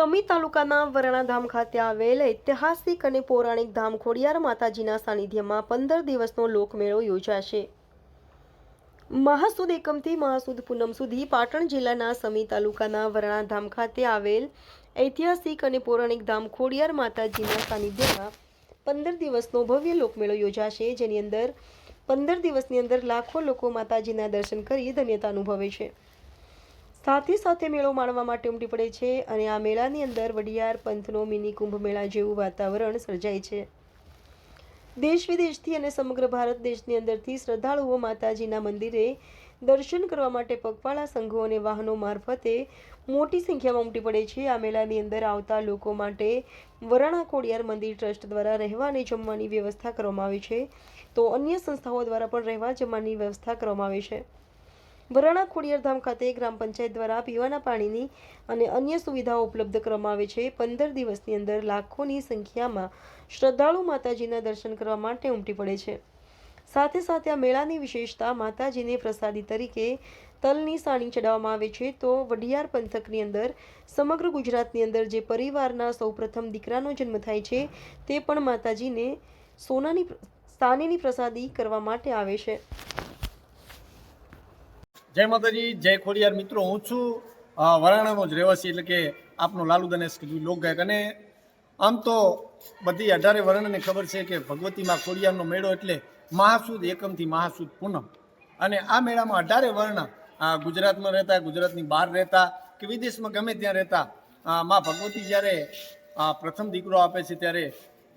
સમી તાલુકાના વરણાધામ ખાતે આવેલ ઐતિહાસિક અને પૌરાણિક ધામ ખોડિયાર માતાજીના સાનિધ્યમાં પંદર દિવસનો લોકમેળો યોજાશે. મહાસુદ એકમથી મહાસુદ પૂનમ સુધી પાટણ જિલ્લાના સમી તાલુકાના વરણાધામ ખાતે આવેલ ઐતિહાસિક અને પૌરાણિક ધામ ખોડિયાર માતાજીના સાનિધ્યમાં પંદર દિવસનો ભવ્ય લોકમેળો યોજાશે, જેની અંદર પંદર દિવસની અંદર લાખો લોકો માતાજીના દર્શન કરી ધન્યતા અનુભવે છે. સાથે સાથે મેળો માણવા માટે ઉમટી પડે છે અને આ મેળાની અંદર વડિયાર પંથનો મિની કુંભ મેળા જેવું વાતાવરણ સર્જાય છે. દેશ વિદેશથી અને સમગ્ર ભારત દેશની અંદરથી શ્રદ્ધાળુઓ માતાજીના મંદિરે દર્શન કરવા માટે પગપાળા સંઘો અને વાહનો મારફતે મોટી સંખ્યામાં ઉમટી પડે છે. આ મેળાની અંદર આવતા લોકો માટે વરાણા કોડિયાર મંદિર ટ્રસ્ટ દ્વારા રહેવા અને જમવાની વ્યવસ્થા કરવામાં આવી છે. તો અન્ય સંસ્થાઓ દ્વારા પણ રહેવા જમવાની વ્યવસ્થા કરવામાં આવી છે. વરાણા ખોડિયાર ધામ ખાતે ગ્રામ પંચાયત દ્વારા પીવાના પાણીની અને અન્ય સુવિધાઓ ઉપલબ્ધ કરવામાં આવે છે. પંદર દિવસની અંદર લાખોની સંખ્યામાં શ્રદ્ધાળુ માતાજીના દર્શન કરવા માટે ઉમટી પડે છે. સાથે સાથે આ મેળાની વિશેષતા માતાજીને પ્રસાદી તરીકે તલની સાણી ચડાવવામાં આવે છે. તો વડિયાર પંથકની અંદર, સમગ્ર ગુજરાતની અંદર જે પરિવારના સૌપ્રથમ દીકરાનો જન્મ થાય છે, તે પણ માતાજીને સોનાની સાનીની પ્રસાદી કરવા માટે આવે છે. જય માતાજી જય ખોડિયાર. મિત્રો હું છું વરાણાનો જ રહેવાસી એટલે કે આપનો લાલુ દનેશ કીધું લોકગાયક. અને આમ તો બધી અઢારે વર્ણને ખબર છે કે ભગવતીમાં ખોડિયારનો મેળો એટલે મહાસુદ એકમથી મહાસુદ પૂનમ. અને આ મેળામાં અઢારે વર્ણ ગુજરાતમાં રહેતા ગુજરાતની બહાર રહેતા કે વિદેશમાં ગમે ત્યાં રહેતા મા ભગવતી જ્યારે પ્રથમ દીકરો આપે છે ત્યારે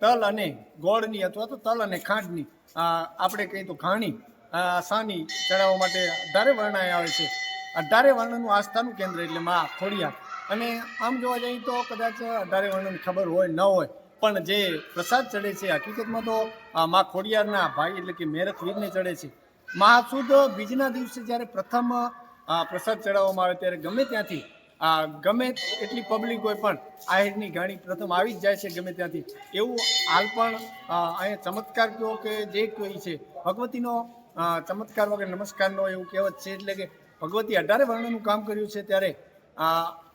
તલ અને ગોળની અથવા તો તલ અને ખાંડની આપણે કહીએ તો અ, સાની ચડાવવા માટે અઢારે વર્ણાએ આવે છે. અઢારે વર્ણનું આસ્થાનું કેન્દ્ર એટલે મા ખોડિયા અને આમ જોવા જઈએ તો કદાચ અઢારે વર્ણની ખબર હોય, ન હોય, પણ જે પ્રસાદ ચડે છે, હકીકતમાં તો મા ખોડિયારના ભાઈ એટલે કે મેરખ વીરને ચડે છે. મહાસુદ બીજના દિવસે જ્યારે પ્રથમ પ્રસાદ ચડાવવામાં આવે ત્યારે ગમે ત્યાંથી ગમે એટલી પબ્લિક હોય પણ આહિરની ગાણી પ્રથમ આવી જ જાય છે ગમે ત્યાંથી. એવું હાલ પણ અહીંયા ચમત્કાર કહો કે જે કોઈ છે, ભગવતીનો ચમત્કાર વગર નમસ્કારનો એવું કહેવત છે એટલે કે ભગવતી અઢારે વર્ણનું કામ કર્યું છે ત્યારે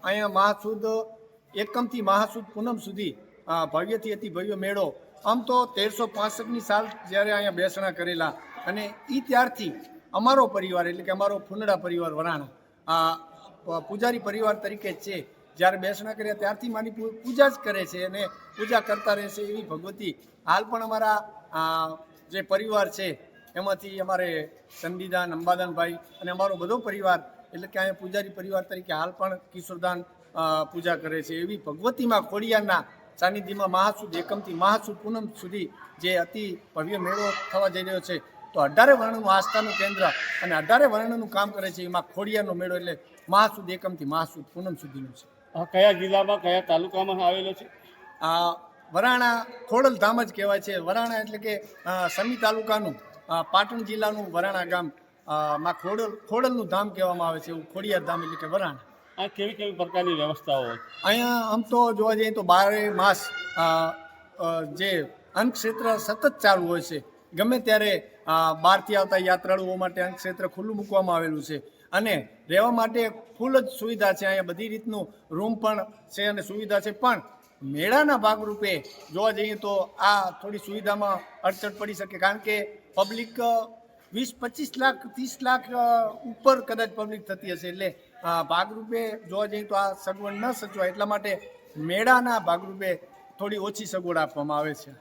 અહીંયા મહાસુદ, એકમથી મહાસુદ પૂનમ સુધી ભવ્યથી અતિ ભવ્ય મેળો. આમ તો તેરસો પાસઠની સાલ જ્યારે અહીંયા બેસણા કરેલા અને એ ત્યારથી અમારો પરિવાર એટલે કે અમારો ફુંદડા પરિવાર વરાણા પૂજારી પરિવાર તરીકે છે. જ્યારે બેસણા કર્યા ત્યારથી માની પૂજા જ કરે છે અને પૂજા કરતા રહેશે એવી ભગવતી હાલ પણ અમારા જે પરિવાર છે એમાંથી અમારે ચંદીદાન અંબાદાનભાઈ અને અમારો બધો પરિવાર એટલે કે અહીંયા પૂજારી પરિવાર તરીકે હાલ પણ કિશોરદાન પૂજા કરે છે. એવી ભગવતીમાં ખોડિયારના સાનિધ્યમાં મહાસુદ એકમથી મહાસુદ પૂનમ સુધી જે અતિ ભવ્ય મેળો થવા જઈ રહ્યો છે તો અઢારે વર્ણનું આસ્થાનું કેન્દ્ર અને અઢારે વર્ણનું કામ કરે છે એમાં ખોડિયાનો મેળો એટલે મહાસુદ એકમથી મહાસુદ પૂનમ સુધીનો છે. આ કયા જિલ્લામાં કયા તાલુકામાં આવેલો છે? આ વરાણા ખોડલ ધામ જ કહેવાય છે. વરાણા એટલે કે સમી તાલુકાનું પાટણ જિલ્લાનું વરાણા ગામમાં ખોડલ ખોડલનું ધામ કહેવામાં આવે છે એવું ખોડિયાર ધામ એટલે કે વરાણ. આ કેવી કેવી પ્રકારની વ્યવસ્થાઓ અહીંયા આમ તો જોવા જઈએ તો બારે માસ જે અંકક્ષેત્ર સતત ચાલુ હોય છે. ગમે ત્યારે બહારથી આવતા યાત્રાળુઓ માટે અંકક્ષેત્ર ખુલ્લું મૂકવામાં આવેલું છે. અને રહેવા માટે ફૂલ જ સુવિધા છે અહીંયા બધી રીતનું રૂમ પણ છે અને સુવિધા છે પણ મેળાના ભાગરૂપે જોવા જઈએ તો આ થોડી સુવિધામાં અડચણ પડી શકે, કારણ કે પબ્લિક વીસ, પચીસ લાખ, ત્રીસ લાખ ઉપર કદાચ પબ્લિક થતી હશે. એટલે ભાગરૂપે જોવા જઈએ તો આ સગવડ ન સચવાય, એટલા માટે મેળાના ભાગરૂપે થોડી ઓછી સગવડ આપવામાં આવે છે.